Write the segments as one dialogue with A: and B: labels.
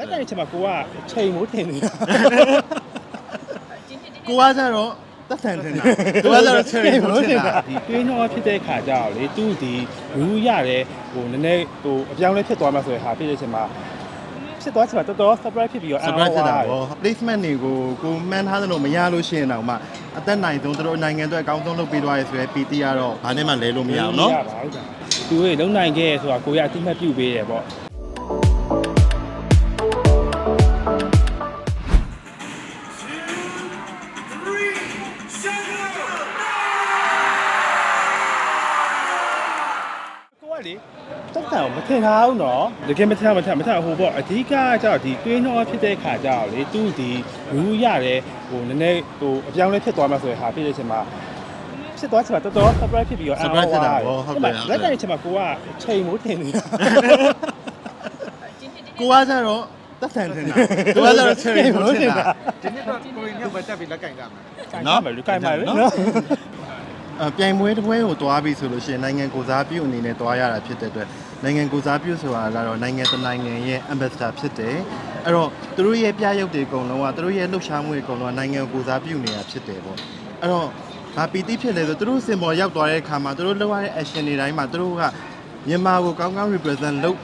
A: လက်တိုင်ချက်မှာကိုကချိန်မိုးတင်နေတာ
B: ကိုကကျတော့တက်ဆန်တင်တာကိုကကျတော့ချိန်မိုးတင်တာ
A: ဒီတွင်းတော့ဖြစ်တဲ့ခါကြတော့လေသူ့ဒီရူးရတဲ့ဟိုနည်းနည်းဟိုအပြောင်းလဲဖြစ်သွားမှဆိုရင်ဟာဖြစ်တဲ့ချိန်မှာဖြစ်သွားချင်တာတော်တော် surprise ဖြစ်ပြီးတော့
B: surprise ဖြစ်တာဟော placement တွေကိုကိုမှန်းထားသလိုမရလို့ရှိရင်တော့မှအသက်နိုင်ဆုံးတို့နိုင်ငံအတွက်အကောင်းဆုံးလုပ်ပေးသွားရဲဆိုရဲ PT ကတော့ဘာနဲ့မှလဲလို့မရ
A: အောင်နော်သူရဲ့လုံနိုင်ခဲ့ဆိုတာကိုရအတိမတ်ပြုတ်ပေးတယ်ပေါ့ မထင်ထားဘူးနော်တကယ်မထင်မထင်မထင်ဟိုပေါ့အဓိကကျတော့ဒီတွင်းနှောဖြစ်တဲ့ခါကျတော့လေသူ့ဒီရူးရတယ်ဟိုနည်းနည်းဟိုအပြောင်းလဲဖြစ်သွားမှဆိုရင်ဟာဖြစ်တဲ့ချက်မှာဖြစ်သွားချက်မှာတော်တော် surprise ဖြစ်ပြီးတော့
B: surprise ဖြစ်တာဗောဟုတ်တယ်ဟုတ်တယ်
A: လက်တိုင်ချက်မှာကိုကချိန်မိုးတင်နေတာ
B: ကိုကကြတော့တက်ဆန်တင်တာကိုကကြတော့ cherry မိုးတင်တာ
C: ဒီနေ့တော့ကိုရင်ညောက်ပဲတက်ပြီးလက်ကင်ကြမယ်
A: နော်မယ်လူကိုင်ပါလေနော်
B: အ ပြိုင်ပွဲတစ်ပွဲကိုတွားပြီဆိုလို့ရှိရင်နိုင်ငံကိုစားပြုအနေနဲ့တွားရတာဖြစ်တဲ့အတွက်နိုင်ငံကိုစားပြုဆိုတာကတော့နိုင်ငံတစ်နိုင်ငံရဲ့ ambassador ဖြစ်တယ်အဲ့တော့သူတို့ရဲ့ပြရုပ်တွေအကုန်လုံးကသူတို့ရဲ့လှုပ်ရှားမှုတွေအကုန်လုံးကနိုင်ငံကိုစားပြုနေတာဖြစ်တယ်ပေါ့အဲ့တော့ဘာပီတိဖြစ်လဲဆိုသူတို့စင်ပေါ်ရောက်သွားတဲ့အခါမှာသူတို့လုပ်ရတဲ့ action တွေတိုင်းမှာသူတို့ကမြန်မာကိုကောင်းကောင်း represent လုပ်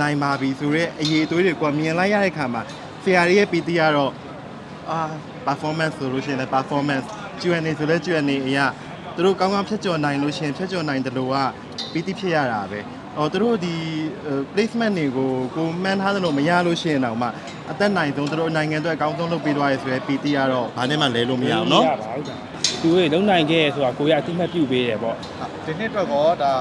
B: နိုင်ပါပြီဆိုတော့အရေးအသွေးတွေကမြင်လိုက်ရတဲ့အခါမှာဆရာတွေရဲ့ပီတိကတော့အာ performance ဆိုလို့ရှိရင်လည်း performance Q&A ဆိုလဲ Q&A အရာ သူတို့ကောင်းကောင်းဖြတ်ကျော်နိုင်လို့ရှိရင်ဖြတ်ကျော်နိုင်တယ်လို့ကပီတိဖြစ်ရတာပဲ။အော်သူတို့ဒီ placement တွေကိုကိုမှန်းထားသလိုမရလို့ရှိရင်တော့မှအသက်နိုင်ဆုံးသူတို့နိုင်ငံအတွက်အကောင်းဆုံးလုပ်ပေးသွားရဲဆိုရဲပီတိကတော့ဘာနဲ့မှလဲလို့မရဘူးเนาะ
A: ပါဟုတ်တာသူတွေလုံနိုင်ခဲ့ဆိုတာကိုရအတိမတ်ပြုတ်ပေးတယ်ပေါ့
C: ဒီနေ့တော့ကောဒါ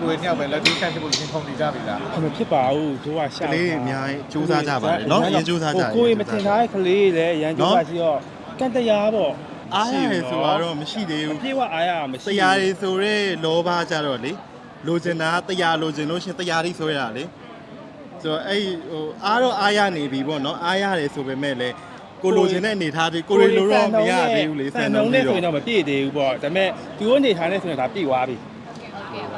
C: ကိုရင်ညောက်ပဲလက်ပြီးကန်ဖြစ်ဖို့ရင်ခုန်နေကြပြီလား
A: မဖြစ်ပါဘူးတို့ကရှာ
B: ကလေးတွေအများကြီးစူးစမ်းကြပါတယ်เนาะရင်းစူးစမ်းကြတယ်
A: ကိုယ်မထင်ထားတဲ့ကလေးတွေလည်းရန်ကြိုးစားစီတော့ကန့်တရားပေါ့
B: အားရတယ်ဆိုတော့မရှိသေးဘူး
A: ပြေဝအားရမရှိ
B: တရားတွေဆိုရဲလောဘကြတော့လေလိုချင်တာကတရားလိုချင်လို့ရှရင်တရားတွေဆိုရတာလေဆိုတော့အဲ့ဟိုအားတော့အားရနေပြီပေါ့နော်အားရတယ်ဆိုပေမဲ့လည်းကိုလိုချင်တဲ့အနေထားတွေကိုရီလိုတော့မရသေးဘူးလေ
A: ဆန်နှုံးနဲ့ဆိုရင်တော့မပြည့်သေးဘူးပေါ့ဒါပေမဲ့သူတို့အနေထားနဲ့ဆိုရင်ဒါပြည့်သွားပြီ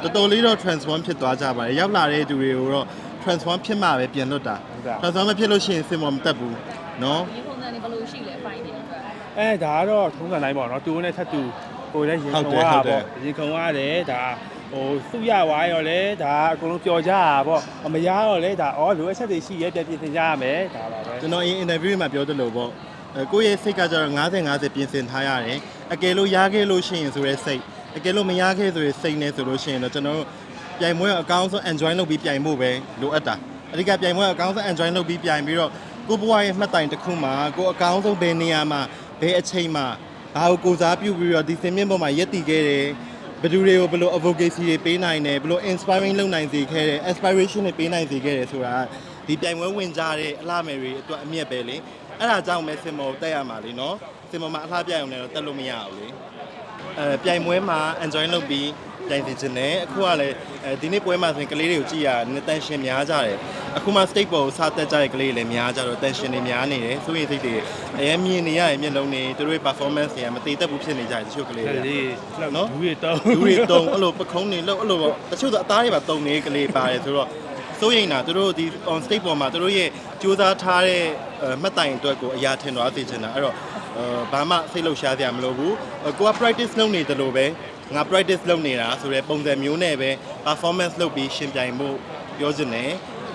B: တော်တော်လေးတော့ transform ဖြစ်သွားကြပါတယ်ရောက်လာတဲ့သူတွေကိုတော့ transform ဖြစ်မှပဲပြန်လွတ်တာ transform မဖြစ်လို့ရှိရင်စင်ပေါ်မတက်ဘူးနော်
D: ဒီပုံစံတွေဘယ်လိုရှိလဲ fine တွေအတွက်
A: အဲဒါကတော့ထုံးစံတိုင်းပေါ့နော်သူတို့နဲ့ထပ်တူကိုယ်လည်းရင်ခုံရတာပေါ့ရင်ခုံရတယ်ဒါဟိုစုရဝါရောလဲဒါအကုန်လုံးပျော်ကြတာပေါ့မရတော့လဲဒါအော်လိုအပ်ချက်တွေရှိရဲပြည့်ပြည့်တင်ကြရမယ်ဒါပါပဲ
B: ကျွန်တော်အရင် interview မှာပြောသလိုပေါ့အဲကိုယ့်ရဲ့စိတ်ကကျတော့90 50ပြင်ဆင်ထားရတယ်အကယ်လို့ရခဲ့လို့ရှိရင်ဆိုရဲစိတ်အကယ်လို့မရခဲ့ဆိုရဲစိတ်နဲ့ဆိုလို့ရှိရင်တော့ကျွန်တော်တို့ပြိုင်ပွဲအကောင်းဆုံး enjoy လုပ်ပြီးပြိုင်ဖို့ပဲလိုအပ်တာအဓိကပြိုင်ပွဲအကောင်းဆုံး enjoy လုပ်ပြီးပြိုင်ပြီးတော့ကိုယ့်ဘဝရဲ့မှတ်တိုင်တစ်ခုမှာကိုယ်အကောင်းဆုံးဘယ်နေရာမှာ ဘယ်အချိန်မှာဘာကိုကိုယ်စားပြုပြီးတော့ဒီစင်မြင့်ပေါ်မှာရက်တည်ခဲ့တယ်ဘယ်သူတွေကိုဘယ်လို advocacy တွေပေးနိုင်တယ်ဘယ်လို inspiring လုပ်နိုင်စေခဲ့တယ် aspiration တွေပေးနိုင်စေခဲ့တယ်ဆိုတာဒီပြိုင်ပွဲဝင်ကြတဲ့အလှမယ်တွေအတွက်အမြတ်ပဲလေအဲ့ဒါကြောင့်ပဲစင်မောတက်ရမှာလေနော်စင်မောမှာအလှပြရုံနဲ့တော့တက်လို့မရဘူးလေအဲပြိုင်ပွဲမှာ enjoy လုပ်ပြီး ပြိုင်နေခြင်းနဲ့အခုကလည်းအဲဒီနေ့ပွဲမှာဆိုရင်ကလေးတွေကိုကြည့်ရနတန်ရှင်များကြတယ်အခုမှ state ပေါ်ကိုစတက်ကြတဲ့ကလေးတွေလည်းများကြတော့တန်ရှင်တွေများနေတယ်စိုးရိမ်စိတ်တွေအရင်မြင်နေရရင်မျက်လုံးတွေသူတို့ရဲ့ performance တွေကမတည်သက်ဘူးဖြစ်နေကြတယ်တချို့ကလေးတွေ
A: လေး
B: နော်
A: နော်ဘူးတွေတော့
B: လူတွေတုံအဲ့လိုပခုံးနေလို့အဲ့လိုပေါ့တချို့ဆိုအသားတွေပါတုံနေကလေးပါတယ်ဆိုတော့စိုးရိမ်တာသူတို့ဒီ on stage ပေါ်မှာသူတို့ရဲ့စူးစမ်းထားတဲ့အဲမှတ်တိုင်အတွက်ကိုအရာထင်သွားစေချင်တာအဲ့တော့အဲဘာမှစိတ်လှုပ်ရှားစရာမလိုဘူးအဲကိုက practice လုပ်နေတယ်လို့ပဲ ငါ practice လုပ်နေတာဆိုတဲ့ပုံစံမျိုးနဲ့ပဲ performance လုပ်ပြီးရှင်ပြိုင်မှုပြောချင်တယ်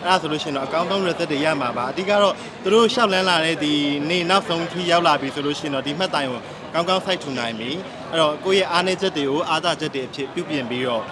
B: အဲ့ဒါဆိုလို့ရှိရင်တော့အကောင်းဆုံး result တွေရမှာပါအဓိကတော့သူတို့ရှောက်လန်းလာတဲ့ဒီနေ့နောက်ဆုံးထိရောက်လာပြီဆိုလို့ရှိရင်တော့ဒီမှတ်တိုင်ကိုကောင်းကောင်းစိုက်ထူနိုင်ပြီအဲ့တော့ကိုယ့်ရဲ့အားနည်းချက်တွေကိုအားသာချက်တွေအဖြစ်ပြုပြင်ပြီးတော့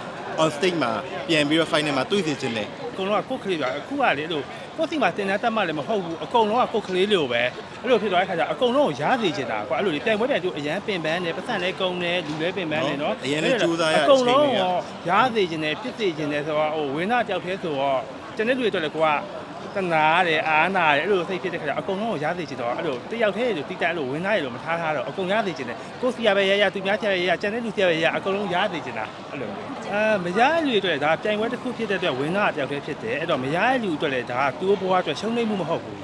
B: on stage မှာပြန်ပြီးတော့ final မှာတွေ့စေချင်တယ်
A: အကုန်လုံးကကိုယ်ကလေးပါအခုကလေအဲ့လို ကိုယ်စီမှာတင်တန်းတက်မှလည်းမဟုတ်ဘူးအကုန်လုံးကကိုယ်ကလေးလိုပဲအဲ့လိုဖြစ်သွားတဲ့ခါကျအကုန်လုံးကိုရားစေချင်တာကွာအဲ့လိုလေပြိုင်ပွဲပြိုင်သူအရန်ပင်ပန်းတယ်ပတ်စံလဲကုန်တယ်လူလဲပင်ပန်းတယ်နော်
B: အရင်လည်းကြိုးစားရ
A: အကုန်လုံး
B: အချိန်တွေက
A: ရောရားစေချင်တယ်ဖြစ်စေချင်တယ်ဆိုတော့ဟိုဝင်းသားတယောက်တည်းဆိုတော့ကျန်တဲ့လူတွေအတွက်လည်းကိုကတနာတယ်အာနာတယ်အဲ့လိုစိတ်ဖြစ်တဲ့ခါကျအကုန်လုံးကိုရားစေချင်တော့အဲ့လိုတယောက်တည်းလိုတိတက်အဲ့လိုဝင်းသားတွေလိုမထားထားတော့အကုန်ရားစေချင်တယ်ကိုယ်စီရပဲရရသူများချရရကျန်တဲ့လူစီရပဲရအကုန်လုံးရားစေချင်တာအဲ့လို အာမရတဲ့လူတွေအတွက်ဒါပြိုင်ပွဲတစ်ခုဖြစ်တဲ့အတွက်ဝင်းသားတယောက်တည်းဖြစ်တယ်အဲ့တော့မရတဲ့လူအတွက်လည်းဒါကသူ့ဘဝအတွက်ရှုံးနိမ့်မှုမဟုတ်ဘူး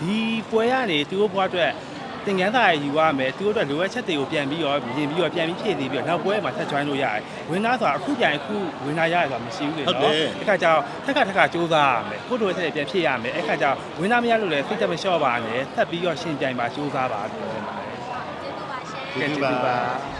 A: ဒီပွဲကနေသူ့ဘဝအတွက်တင်ကန်းစာရယူရမယ်သူတို့အတွက်လိုအပ်ချက်တွေကိုပြန်ပြီးတော့မြင်ပြီးတော့ပြန်ပြီးဖြည့်သေးပြီးတော့နောက်ပွဲမှာဆက် join လို့ရတယ်ဝင်သားဆိုတာအခုပြန်အခုဝင်သားရတယ်ဆိုတာမရှိဘူးလေနော်အဲ့ခါကျတော့ထက်ကထက်ကစူးစမ်းရမယ်ကိုတို့ရဲ့ချက်တွေပြန်ဖြည့်ရမယ်အဲ့ခါကျတော့ဝင်သားမရလို့လည်းစိတ်သက်မလျှော့ပါနဲ့ဆက်ပြီးတော့ရှင်ပြိုင်ပါစူးစမ်းပါပြောနေပါတယ်
B: ကျေးဇူးပါ